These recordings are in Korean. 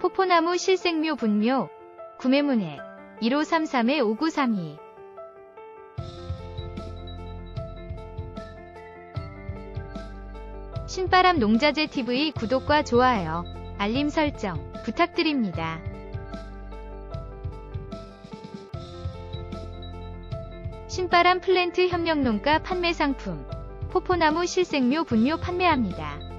포포나무 실생묘 분묘 구매문의 1533-5932 신바람 농자재 TV 구독과 좋아요, 알림 설정 부탁드립니다. 신바람 플랜트 협력농가 판매 상품 포포나무 실생묘 분묘 판매합니다.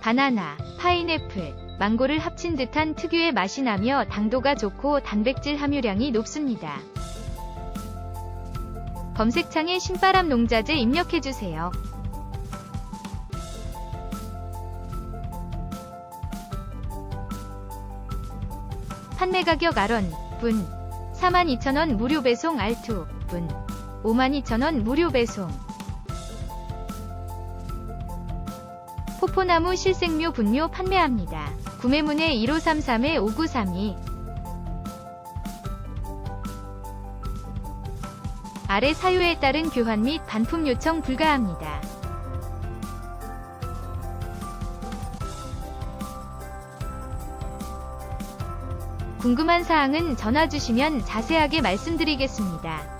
바나나, 파인애플, 망고를 합친 듯한 특유의 맛이 나며 당도가 좋고 단백질 함유량이 높습니다. 검색창에 신바람 농자재 입력해주세요. 판매 가격 알원, 분, 42,000원 무료 배송 R2, 분, 52,000원 무료 배송. 포포나무 실생묘 분묘 판매합니다. 구매문의 1533-5932 아래 사유에 따른 교환 및 반품 요청 불가합니다. 궁금한 사항은 전화 주시면 자세하게 말씀드리겠습니다.